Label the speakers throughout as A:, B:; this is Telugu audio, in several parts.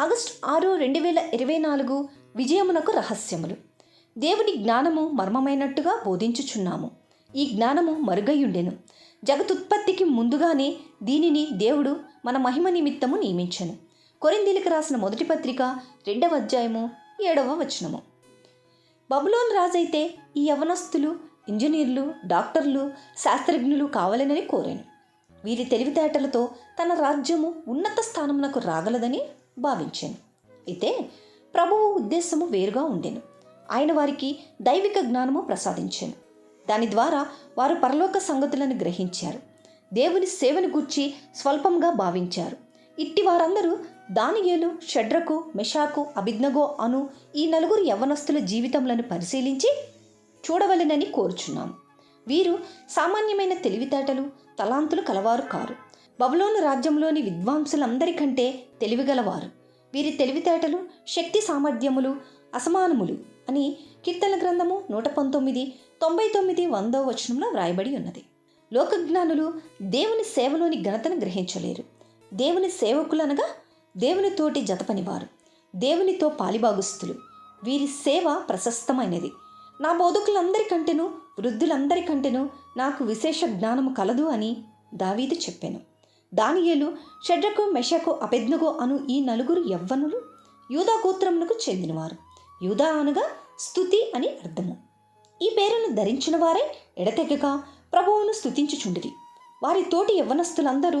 A: ఆగస్టు ఆరు రెండు వేల ఇరవై నాలుగు విజయమునకు రహస్యములు. దేవుని జ్ఞానము మర్మమైనట్టుగా బోధించుచున్నాము. ఈ జ్ఞానము మరుగయ్యుండెను జగతుత్పత్తికి ముందుగానే దీనిని దేవుడు మన మహిమ నిమిత్తము నియమించను. కొరిందీలకు రాసిన మొదటి పత్రిక రెండవ అధ్యాయము ఏడవ వచనము. బబులోన్ రాజైతే ఈ యవనస్తులు ఇంజనీర్లు డాక్టర్లు శాస్త్రజ్ఞులు కావాలనని కోరాను. వీరి తెలివితేటలతో తన రాజ్యము ఉన్నత స్థానమునకు రాగలదని భావించాను. అయితే ప్రభువు ఉద్దేశము వేరుగా ఉండెను. ఆయన వారికి దైవిక జ్ఞానము ప్రసాదించాను. దాని ద్వారా వారు పరలోక సంగతులను గ్రహించారు. దేవుని సేవను గూర్చి స్వల్పంగా భావించారు. ఇట్టి వారందరూ దానియేలు షడ్రకు మెషాకు అభిజ్ఞగో అను ఈ నలుగురు యవ్వనస్తుల జీవితములను పరిశీలించి చూడవలెనని కోరుచున్నాం వీరు సామాన్యమైన తెలివితేటలు తలాంతులు కలవారు కారు. బబులోను రాజ్యంలోని విద్వాంసులందరికంటే తెలివిగలవారు. వీరి తెలివితేటలు శక్తి సామర్థ్యములు అసమానములు అని కీర్తన గ్రంథము నూట పంతొమ్మిది తొంభై తొమ్మిది వందో వచనంలో వ్రాయబడి ఉన్నది. లోకజ్ఞానులు దేవుని సేవలోని ఘనతను గ్రహించలేరు. దేవుని సేవకులనగా దేవునితోటి జతపనివారు. దేవునితో పాలిభాగుస్తులు వీరి సేవ ప్రశస్తమైనది. నా బోధకులందరికంటేను వృద్ధులందరికంటేను నాకు విశేష జ్ఞానము కలదు అని దావీదు చెప్పాను. దానియేలు షడ్రకు మెషకు అపెద్నగో అను ఈ నలుగురు యవ్వనులు యూదా గోత్రమునకు చెందినవారు. యూదా అనగా స్థుతి అని అర్థము. ఈ పేరును ధరించిన వారే ఎడతెగక ప్రభువును స్థుతించుచుండిరి వారి తోటి యవ్వనస్తులందరూ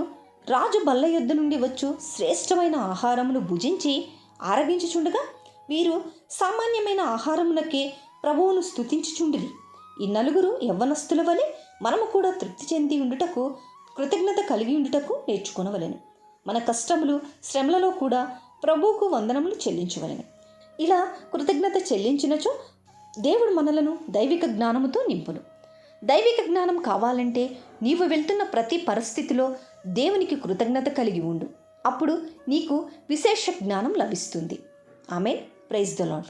A: రాజు బల్ల యుద్ధ నుండి వచ్చు శ్రేష్టమైన ఆహారమును భుజించి ఆరగించుచుండగా వీరు సామాన్యమైన ఆహారమునకే ప్రభువును స్థుతించుచుండిరి ఈ నలుగురు యవ్వనస్తుల వలె మనము కూడా తృప్తి చెంది ఉండుటకు కృతజ్ఞత కలిగి ఉండుటకు నేర్చుకొనవలెను. మన కష్టములు శ్రమలలో కూడా ప్రభువుకు వందనములు చెల్లించవలెను. ఇలా కృతజ్ఞత చెల్లించినచో దేవుడు మనలను దైవిక జ్ఞానముతో నింపును. దైవిక జ్ఞానం కావాలంటే నీవు వెళ్తున్న ప్రతి పరిస్థితిలో దేవునికి కృతజ్ఞత కలిగి ఉండు. అప్పుడు నీకు విశేష జ్ఞానం లభిస్తుంది. ఆమె ప్రైజ్ ద లాడ్